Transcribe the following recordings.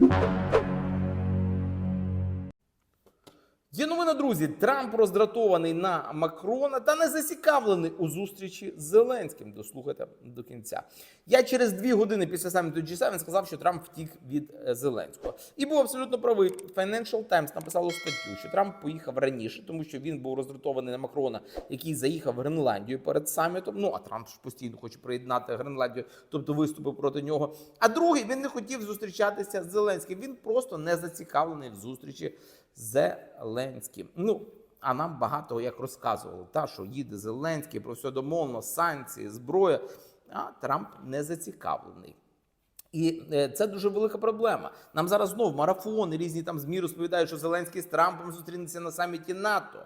Música Є новина, друзі. Трамп роздратований на Макрона та не зацікавлений у зустрічі з Зеленським. Дослухайте до кінця. Я через дві години після саміту G7 сказав, що Трамп втік від е, Зеленського. І був абсолютно правий. Financial Times написало статтю, що Трамп поїхав раніше, тому що він був роздратований на Макрона, який заїхав в Гренландію перед самітом. Ну а Трамп ж постійно хоче приєднати Гренландію, тобто виступив проти нього. А другий він не хотів зустрічатися з Зеленським. Він просто не зацікавлений в зустрічі з Зеленським. Ну а нам багато як розказували, та що їде Зеленський про все домовлено, санкції, зброя. А Трамп не зацікавлений. І е, це дуже велика проблема. Нам зараз знов марафони різні там змі розповідають, що Зеленський з Трампом зустрінеться на саміті НАТО.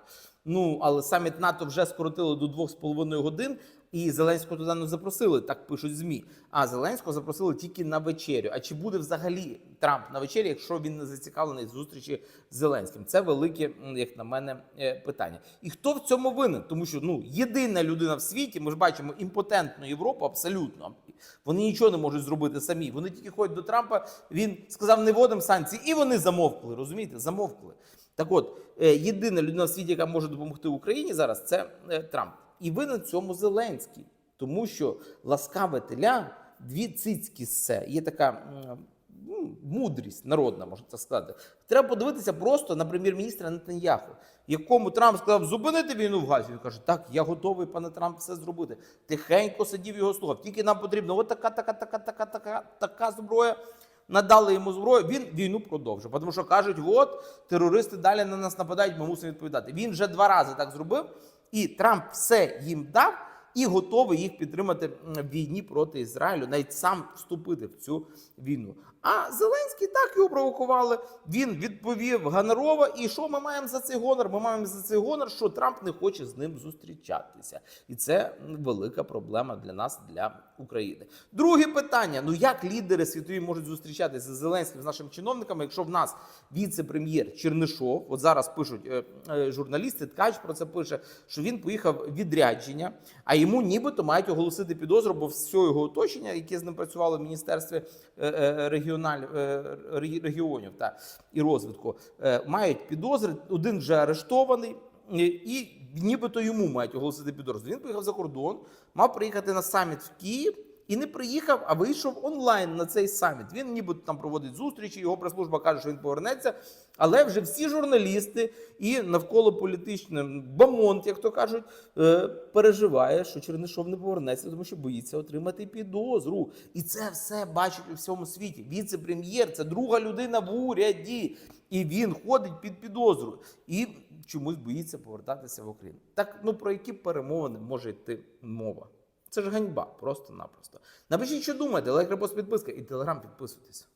Ну але саміт НАТО вже скоротили до 2,5 годин, і Зеленського туди не запросили, так пишуть змі. А Зеленського запросили тільки на вечерю. А чи буде взагалі Трамп на вечері, якщо він не зацікавлений зустрічі з Зеленським? Це велике, як на мене, е, питання. І хто в цьому винен? Тому що ну єдина людина в світі, ми ж бачимо імпотентну Європу абсолютно. Вони нічого не можуть зробити самі. Вони тільки ходять до Трампа. Він сказав, не вводимо санкції, і вони замовкли. Розумієте? Замовкли. Так от, е, єдина людина в світі, яка може допомогти Україні зараз, це е, Трамп. І винен в цьому Зеленський, тому що ласкаве теля, дві цицькі ссе. Є така ну, мудрість народна, можна так сказати. Треба подивитися просто на прем'єр-міністра Нетаньяху, якому Трамп сказав зупинити війну в Газі. Він каже, так, я готовий, пане Трамп, все зробити. Тихенько сидів його слухав. Тільки нам потрібно от така, така, така, така, така, така зброя. Надали йому зброю, він війну продовжив. Тому що кажуть, от терористи далі на нас нападають, ми мусимо відповідати. Він вже два рази так зробив, і Трамп все їм дав і готовий їх підтримати в війні проти Ізраїлю, навіть сам вступити в цю війну. А Зеленський так його провокували. Він відповів гонорово. І що ми маємо за цей гонор? Ми маємо за цей гонор, що Трамп не хоче з ним зустрічатися, і це велика проблема для нас, для України. Друге питання: ну як лідери світові можуть зустрічатися з Зеленським з нашими чиновниками, якщо в нас віце-прем'єр Чернишов, от зараз пишуть е, е, журналісти, ткач про це пише, що він поїхав відрядження, а йому нібито мають оголосити підозру, бо все його оточення, яке з ним працювало в міністерстві е, е, регіональ е, регіонів та і розвитку, мають підозри. Один вже арештований. І нібито йому мають оголосити підозру. Він поїхав за кордон, мав приїхати на саміт в Київ і не приїхав, а вийшов онлайн на цей саміт. Він нібито там проводить зустрічі. Його прес-служба каже, що він повернеться. Але вже всі журналісти і навколо політичний бамонт, як то кажуть, е, переживає, що Чернишов не повернеться, тому що боїться отримати підозру. І це все бачить у всьому світі. Віце-прем'єр це друга людина в уряді, і він ходить під підозру і чомусь боїться повертатися в Україну. Так ну про які перемовини може йти мова? Це ж ганьба, просто-напросто. Напишіть, що думаєте, лайк, репост, підписка і телеграм підписуйтесь.